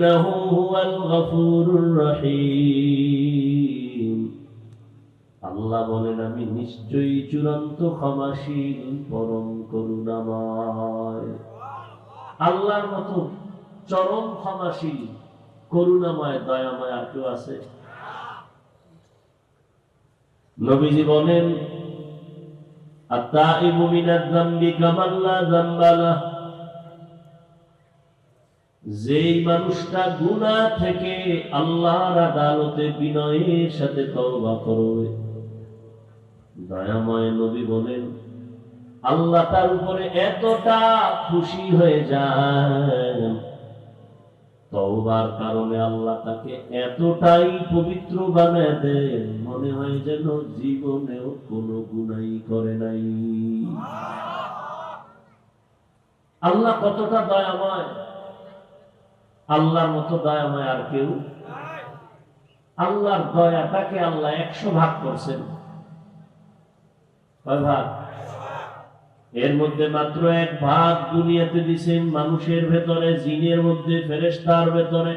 إنه هو الغفور الرحيم আল্লাহ বলেন আমি নিশ্চয়ই চূড়ান্ত ক্ষমাশীল পরম করুণাময় আল্লাহর মতো চরম ক্ষমাশীল করুণাময় দয়াময় আর কেউ আছে নবীজি বলেন আত্তাইবু মিনাজ যামবি কামান লা যামবা লাহ যেই মানুষটা গুনাহ থেকে আল্লাহর আদালতে বিনয়ের সাথে তওবা করবে দয়াময় নবী বলেন আল্লাহ তার উপরে এতটা খুশি হয়ে যায় তওবার কারণে আল্লাহ তাকে এতটাই পবিত্র বানায় দেন মনে হয় যেন জীবনেও কোনো গুনাই করে নাই। আল্লাহ কতটা দয়াময়। আল্লাহর মতো দয়াময় আর কেউ। আল্লাহর দয়াটাকে আল্লাহ একশো ভাগ করছেন। এর মধ্যে মাত্র এক ভাগ দুনিয়াতে দিছেন মানুষের ভেতরে, জিনের মধ্যে ফেরেস্তার ভেতরে।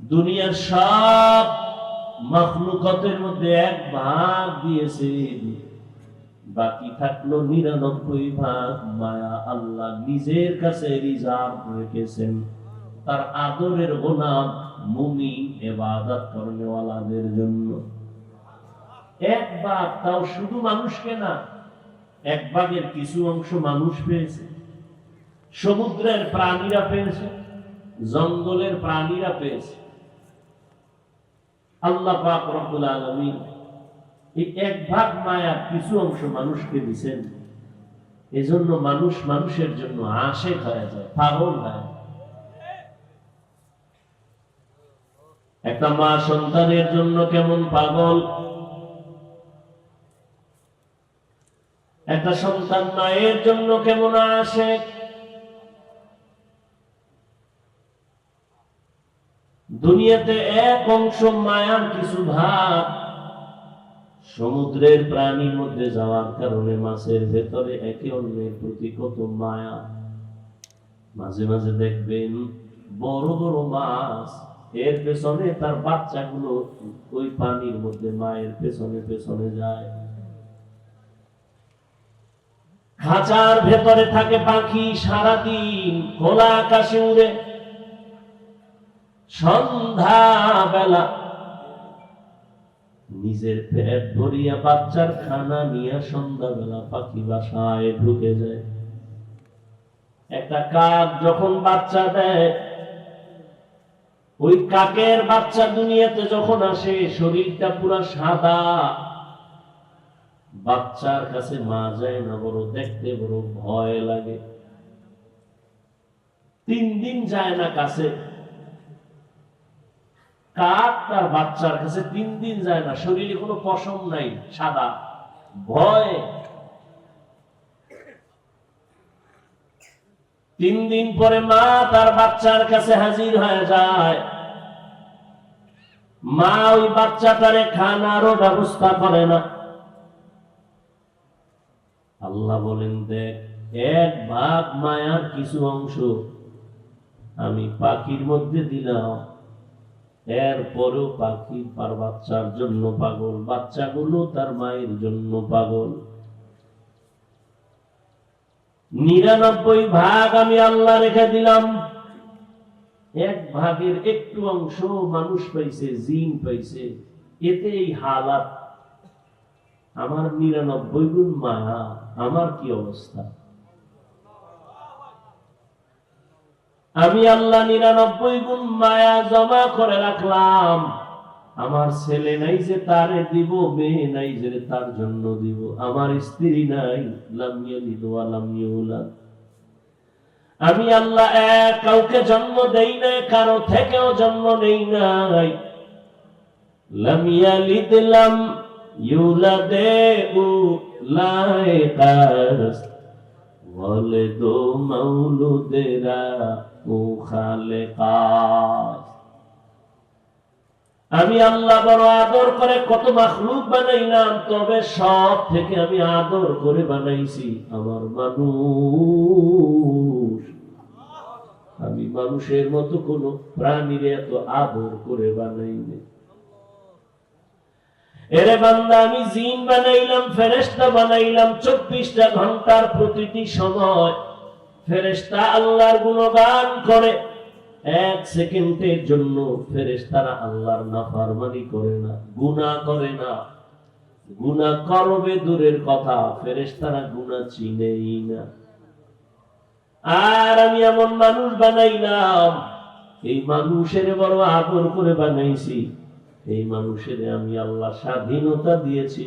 দুনিয়ার সব মখলুকতের মধ্যে এক ভাগ দিয়েছেন। বাকি থাকল নিরানব্বই ভাগ। মায়া আল্লাহ নিজের কাছে রিজার্ভ রেখেছেন। তার আদরের গোলাম মুমি এবাদত করনেওয়ালাদের জন্য। এক ভাগ তাও শুধু মানুষকে না, এক ভাগের কিছু অংশ মানুষ পেয়েছে। সমুদ্রের প্রাণীরা পেয়েছে, জঙ্গলের প্রাণীরা পেয়েছে। আল্লাহ পাক রব্বুল আলামিন এই এক ভাগ মায়া কিছু অংশ মানুষকে দিছেন। এজন্য মানুষ মানুষের জন্য আশেক হয়ে যায়, পাগল হয়ে একটা মা সন্তানের জন্য কেমন পাগল? একটা সন্তান মায়ের জন্য কেমন আসে দুনিয়াতে এক অংশ মায়ার কিছু ভাগ সমুদ্রের প্রাণীর মধ্যে যাওয়ার কারণে মাছের ভেতরে একে অন্যের প্রতি কত মায়া। মাঝে মাঝে দেখবেন বড় বড় মাছ, এর পেছনে তার বাচ্চাগুলো ওই পানির মধ্যে মায়ের পেছনে পেছনে যায়। খাঁচার ভেতরে থাকে পাখি সারাদিন, খোলা আকাশে উড়ে। সন্ধ্যা বেলা নিজের পেট ভরিয়া বাচ্চার খানা নিয়ে সন্ধ্যাবেলা পাখি বাসায় ঢুকে যায়। একটা কাক যখন বাচ্চা দেয়, ওই কাকের বাচ্চা দুনিয়াতে যখন আসে, শরীরটা পুরা সাদা। বাচ্চার কাছে মা যায় না, বড় দেখতে বড় ভয় লাগে। তিন দিন যায় না কাছে। কাক তার বাচ্চার কাছে তিন দিন যায় না, শরীরে কোনো পশম নাই, সাদা, ভয়। তিন দিন পরে মা তার বাচ্চার কাছে হাজির হয়ে যায়। মা ওই বাচ্চাটারে খানারও ব্যবস্থা করে না। আল্লাহ বলেন, দেখ, এক ভাগ মায়ার কিছু অংশ আমি পাখির মধ্যে দিলাম। এরপরেও পাখি তার বাচ্চার জন্য পাগল, বাচ্চাগুলো তার মায়ের জন্য পাগল। নিরানব্বই ভাগ আমি আল্লাহ রেখে দিলাম। এক ভাগের একটু অংশ মানুষ পাইছে, জিন পাইছে। এতে এই হালাত। আমার নিরানব্বই গুণ মায়া আমার কি অবস্থা? আমি আল্লাহ নিরানব্বই গুণ মায়া জমা করে রাখলাম। আমার ছেলে নাই যে তারে দিব, মেয়ে নাই যে তার জন্য দিব। আমার স্ত্রী নাই লামিয়া দিদ লামিয়া আমি আল্লাহ এক, কাউকে জন্ম দেই না কারও থেকেও জন্ম নেই নাই। লামিয়া লিদলাম ইউলাদে উ লাইকাস। বলে দো মাউলুদেরা আমি আল্লাহ বড় আদর করে কত মাখলুক বানাইলাম, তবে সব থেকে আমি আদর করে বানাইছি আমার মানুষ। আমি মানুষের মতো কোনো প্রাণীর এত আদর করে বানাই নাই। এরে বান্দা, আমি জিন বানাইলাম ফেরেস্তা বানাইলাম, চব্বিশটা ঘণ্টার প্রতিটি সময় ফেরেশতা আল্লাহর গুণগান করে। এক সেকেন্ডের জন্য ফেরেশতারা আল্লাহর নাফরমানি করে না গুনাহ করে না। গুনাহ করবে দূরের কথা, ফেরেশতারা গুনাহ চিনেই না। আর আমি এমন মানুষ বানাইলাম, এই মানুষের বড় আদর করে বানাইছি, এই মানুষের আমি আল্লাহ স্বাধীনতা দিয়েছি।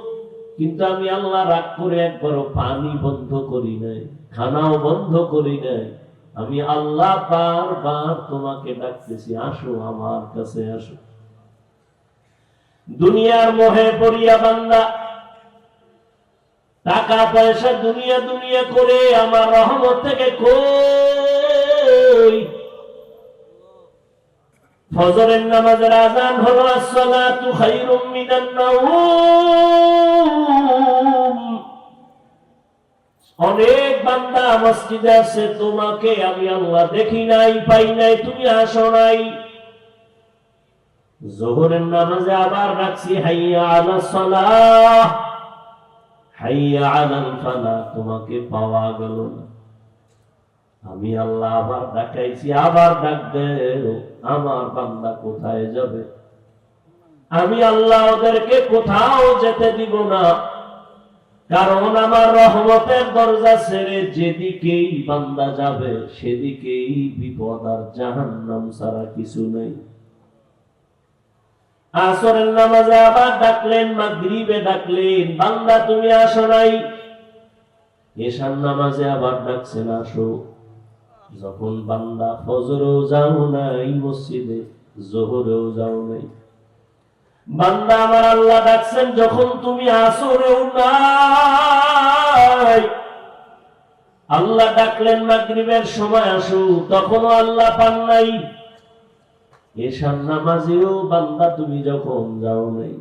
কিন্তু আমি আল্লাহ রাগ করে একবারও পানি বন্ধ করি নাই, খানাও বন্ধ করি নাই। আমি আল্লাহ বারবার তোমাকে ডাকতেছি, আসো আমার কাছে আসো। দুনিয়ার মোহে পড়িয়া বান্দা টাকা পয়সা দুনিয়া দুনিয়া করে আমার রহমত থেকে কই? ফজরের নামাজের আজান হলো, আসসালাতু খায়রুম মিনান নাওম অনেক বান্দা মসজিদে আছে, তোমাকে আমি আল্লাহ দেখি নাই, পাই নাই, তুমি আসো নাই। জোহরের নামাজে আবার রাখছি, হাইয়া আলা সালাহ। হাইয়া আলাল ফালাহ তোমাকে পাওয়া গেল না। আমি আল্লাহ আবার ডাকাইছি, আবার ডাক আমার বান্দা কোথায় যাবে? আমি আল্লাহ ওদেরকে কোথাও যেতে দিব না। কারণ আমার রহমতের দরজা ছেড়ে যেদিকেই বান্দা যাবে, সেদিকেই বিপদ আর জাহান্নাম ছাড়া কিছু নেই। আসরের নামাজে আবার ডাকলেন, মাগরিবে ডাকলেন, বান্দা, তুমি আসো নাই? এশার নামাজে আবার ডাকছেন, আসো। যখন বান্দা ফজরেও যাও নাই, মসজিদে, জোহরেও যাও নাই। বান্দা আমার আল্লাহ ডাকছেন, যখন তুমি আসরেও নাই আল্লাহ ডাকলেন মাগরিবের সময় আসো, তখনও আল্লাহ পান নাই। এশার নামাজেও বান্দা তুমি যখন যাও নাই,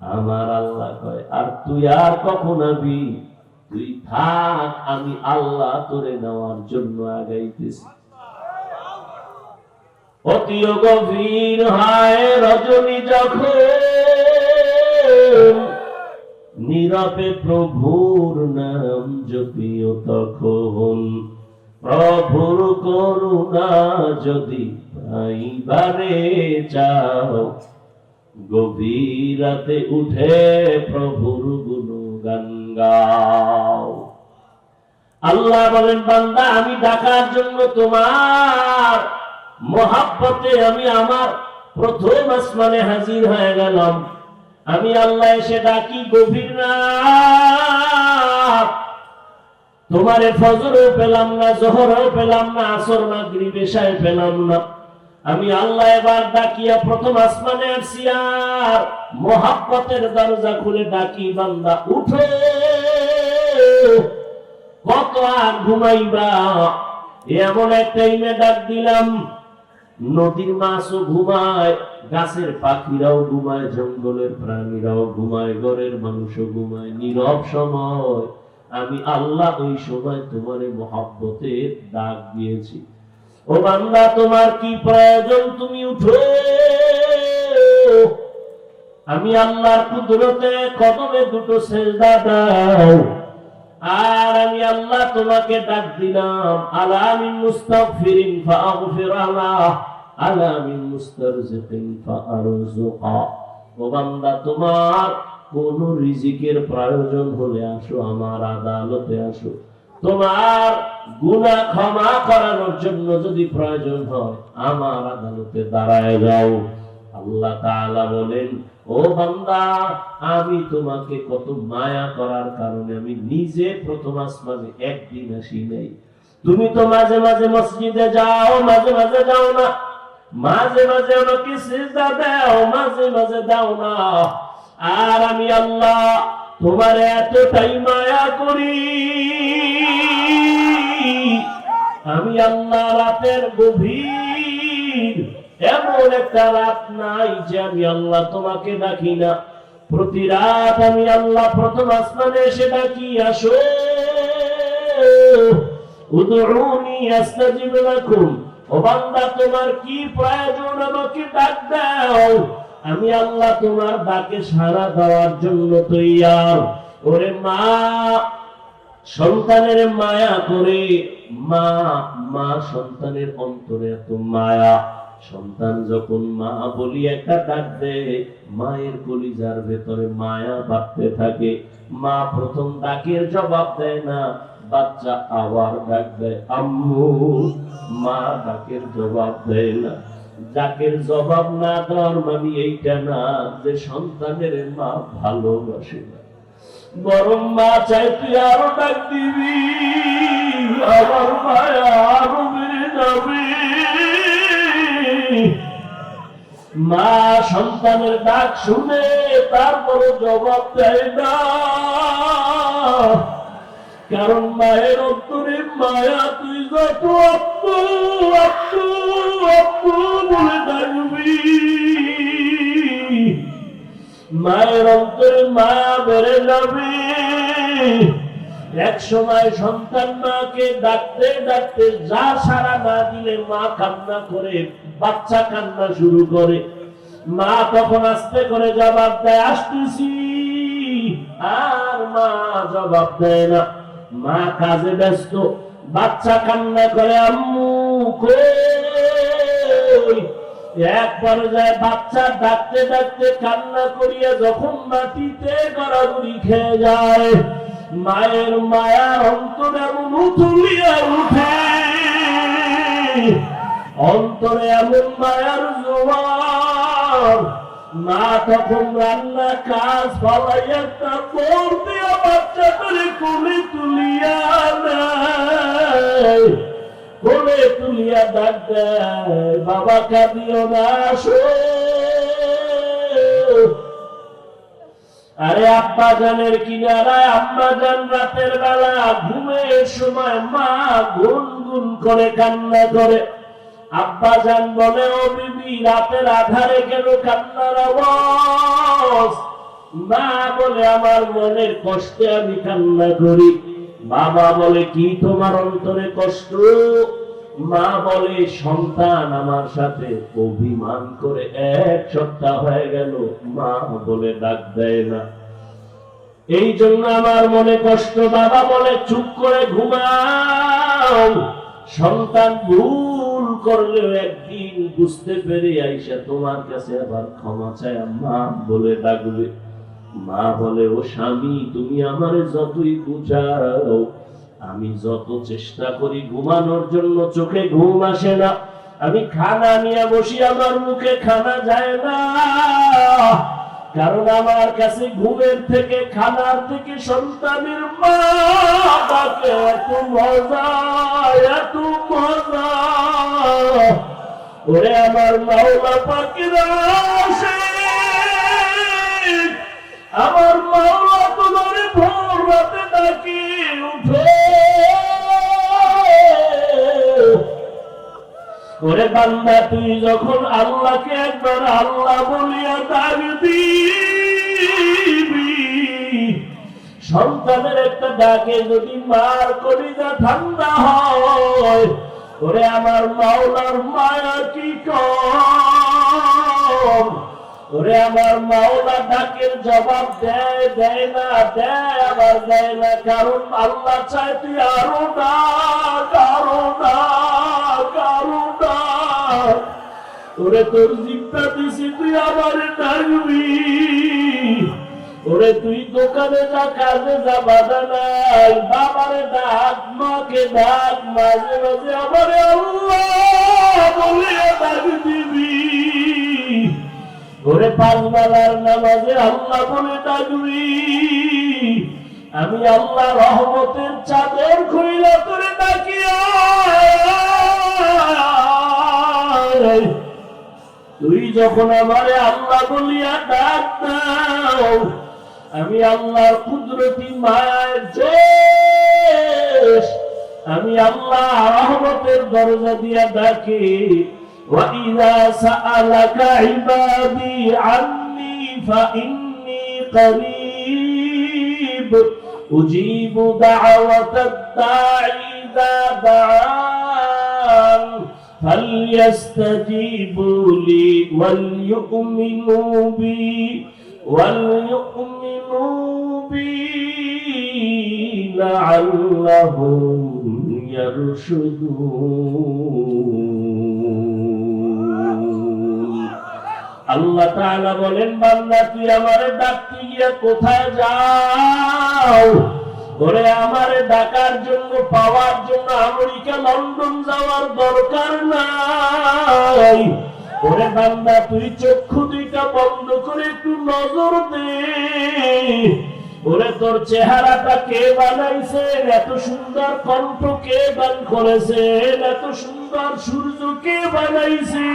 আমার আল্লাহ কয়, আর তুই আর কখন আবি? তুই থাক, আমি আল্লাহ তোরে নেওয়ার জন্য আগাইতেছি। অতি গভীর হায় রজনী যখন নীরবে প্রভুর নাম জপিও তখন প্রভুর করুণা যদি পাইবারে চাও গভীর রাতে উঠে প্রভুর গুণগান গাও। আল্লাহ বলেন, বান্দা, আমি ডাকার জন্য তোমার মহাব্বতে আমি আমার প্রথম আসমানে হাজির হয়ে গেলাম। আমি আল্লাহ এসে ডাকি, গভীর রাত। তোমারে ফজরও পেলাম না, জোহরও পেলাম না, আসর না গ্রিবেশায় পেলাম না। আমি আল্লাহ এবার ডাকিয়া প্রথম আসমানে আসি আর মহাব্বতের দরজা খুলে ডাকি, বান্দা, উঠে। কত আর ঘুমাইবা? এমন একটা টাইমে ডাক দিলাম। নদীর মাছও ঘুমায়, গাছের পাখিরাও ঘুমায়, জঙ্গলের প্রাণীরাও ঘুমায়, ঘরের মানুষও ঘুমায়। নীরব সময়। আমি আল্লাহ ওই সময় তোমার মহাব্বতে ডাক দিয়েছি। ও বান্দা, তোমার কি প্রয়োজন? তুমি উঠো। আমি আল্লাহর কুদরতে কদমে দুটো সেজদা দাও। আর আমি আল্লাহ তোমাকে ডাক দিলাম আলামিন মুস্তাগফিরিন ফাগফির আলাহ আলামিন মুস্তারজিকিন ফাআরজুকা ও বান্দা, তোমার কোন রিজিকের প্রয়োজন হলে আসো, আমার আদালতে আসো। তোমার গুনাহ ক্ষমা করানোর জন্য যদি প্রয়োজন হয়, আমার আদালতে দাঁড়ায় যাও। আল্লাহ তাআলা বলেন ও বান্দা, আমি তোমাকে কত মায়া করার কারণে আমি নিজে প্রথম আসমানে একদিন আসি নাই। তুমি তো মাঝে মাঝে মসজিদে যাও, মাঝে মাঝে যাও না। মাঝে মাঝে ওনাকে সিজদা দাও, মাঝে মাঝে দাও না। আর আমি আল্লাহ তোমার এতটাই মায়া করি। আমি আল্লাহ রাতের গভীর এমন একটা রাত নাই যে আমি আল্লাহ তোমাকে ডাকি না। প্রতি রাত আমি আল্লাহ প্রথম আসমানে এসে ডাকি, আসো উদুনি আস্তাজিব ও বান্দা, তোমার কি প্রয়োজন? আমাকে ডাক দাও। আমি আল্লাহ তোমার ডাকে সাড়া দেওয়ার জন্য তৈয়ার। ওরে মা সন্তানের মায়া করে, মা মা সন্তানের অন্তরে এত মায়া। সন্তান যখন মা বলি একটা ডাক দেয়, মায়ের কলিজার ভেতরে মায়া বাড়তে থাকে। মা প্রথম ডাকের জবাব দেয় না, বাচ্চা আবার ডাক দেয়, আম্মু, মা ডাকের জবাব দেয় না। ডাকের জবাব না দেওয়ার মানে এইটা না যে সন্তানের মা ভালোবাসে না। বরং মা চাই তুই আরও ডাক দিবি, আমার মায়া আরও বেড়ে যাবে মা সন্তানের ডাক শুনে তারপরে জবাব দেয় না। কারণ মায়ের অন্তরে মায়া, তুই যত আপ্পু আপ্পু আপ্পু বলে ডাকবি মায়ের অন্তরে মায়া বেড়ে যাবে। এক সময় সন্তান মাকে ডাকতে ডাকতে যা সারা না দিলে, মা কান্না করে, বাচ্চা কান্না শুরু করে। মা তখন আস্তে করে জবাব দেয়, আসতেছি। আর মা জবাব দেয় না। মা কাজে ব্যস্ত, বাচ্চা কান্না করে, আম্মু এক পর্যায়ে বাচ্চা ডাকতে ডাকতে কান্না করিয়া যখন মাটিতে গড়াগড়ি খেয়ে যায়, মায়ের মায়ার অন্তর এমন উথুলিয়া উঠে। অন্তরে এমন মায়ার জোয়ার। মা তখন রান্না কাজ ফলাইয়া বোর দিয়া বাচ্চা করে কোলে তুলিয়া নেয় কোলে তুলিয়া ডাক বাবা কাঁদিও না, আসো। আরে আব্বা জানের কিনারায় আব্বা জান রাতের বেলা ঘুমের সময় মা গুন গুন করে কান্না করে। আব্বা জান বলে, ও বিবি, রাতের আধারে কেন কান্নার আওয়াজ? মা বলে, আমার মনের কষ্টে আমি কান্না করি। বাবা বলে, কি তোমার অন্তরে কষ্ট? মা বলে, সন্তান আমার সাথে অভিমান করে এক সপ্তাহ হয়ে গেল। মা বলে, ডাক দেয় না। এই জন্য আমার মনে কষ্ট। বাবা বলে, চুপ করে ঘুমাও। সন্তান ভুল করলেও একদিন বুঝতে পেরে আইসা, তোমার কাছে আবার ক্ষমা চায় মা বলে ডাকবে। মা বলে, ও স্বামী, তুমি আমারে যতই বুঝাও আমি যত চেষ্টা করি ঘুমানোর জন্য, চোখে ঘুম আসে না। আমি খানা নিয়ে বসি, আমার মুখে খানা যায় না। কারণ আমার কাছে ঘুমের থেকে, খানার থেকে সন্তানের মা এত মজা এত মজা। ওরে আমার মাওলা পাখিরা বান্দা, তুই যখন আল্লাহকে একবার আল্লাহ বলিয়া দাগ দিবি, সন্তানের একটা ডাকে যদি মার কলিজা ঠান্ডা হয়, ওরে আমার মাওলার মায়া কি কম? ওরে আমার মাওলা ডাকের জবাব দেয় দেয় না, দেয়, আবার দেয় না, কারণ আল্লাহ চায় তুই আরও আরও ডাক আরও ডাক ওরে তোর জিপটা দিছি তুই আবার ডাকবি। ওরে তুই দোকানে যা, কাজে যা বাধা নাই বাবারে ডাক, মাকে ডাক, মাঝে মাঝে আবার আল্লাহ বলে ডাক দিবি। ওরে পাঁচবেলার নামাজে আল্লাহ বলে ডাকবি আমি আল্লাহ রহমতের চাদর খুইলা করে ডাকি তুই যখন আমারে আল্লাহ বলিয়া ডাক আমি আল্লাহর কুদরতি মায়ের জোশ আমি আল্লাহ রহমতের দরজা দিয়া ডাকি। وَإِذَا سَأَلَكَ عِبَادِي عَنِّي فَإِنِّي قَرِيبٌ أُجِيبُ دَعْوَةَ الدَّاعِ إِذَا دَعَانِ فَلْيَسْتَجِيبُوا لِي وَلْيُؤْمِنُوا بِي وَلْيُؤْمِنُوا بِي لَعَلَّهُمْ يرشدون আল্লাহ তাআলা বলেন, বান্দা, তুই আমারে ডাকতে গিয়া কোথায় যাও? ওরে, আমারে ডাকার জন্য, পাওয়ার জন্য আমেরিকা, লন্ডন যাওয়ার দরকার নাই। ওরে বান্দা, তুই চক্ষু দুইটা বন্ধ করে একটু নজর দে। ওরে, তোর চেহারাটা কে বানাইছেন? এত সুন্দর কণ্ঠ কে দান করেছেন? এত সুন্দর সূর্য কে বানাইছে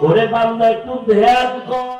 ওরে বান্দা একটু ধ্যান কর।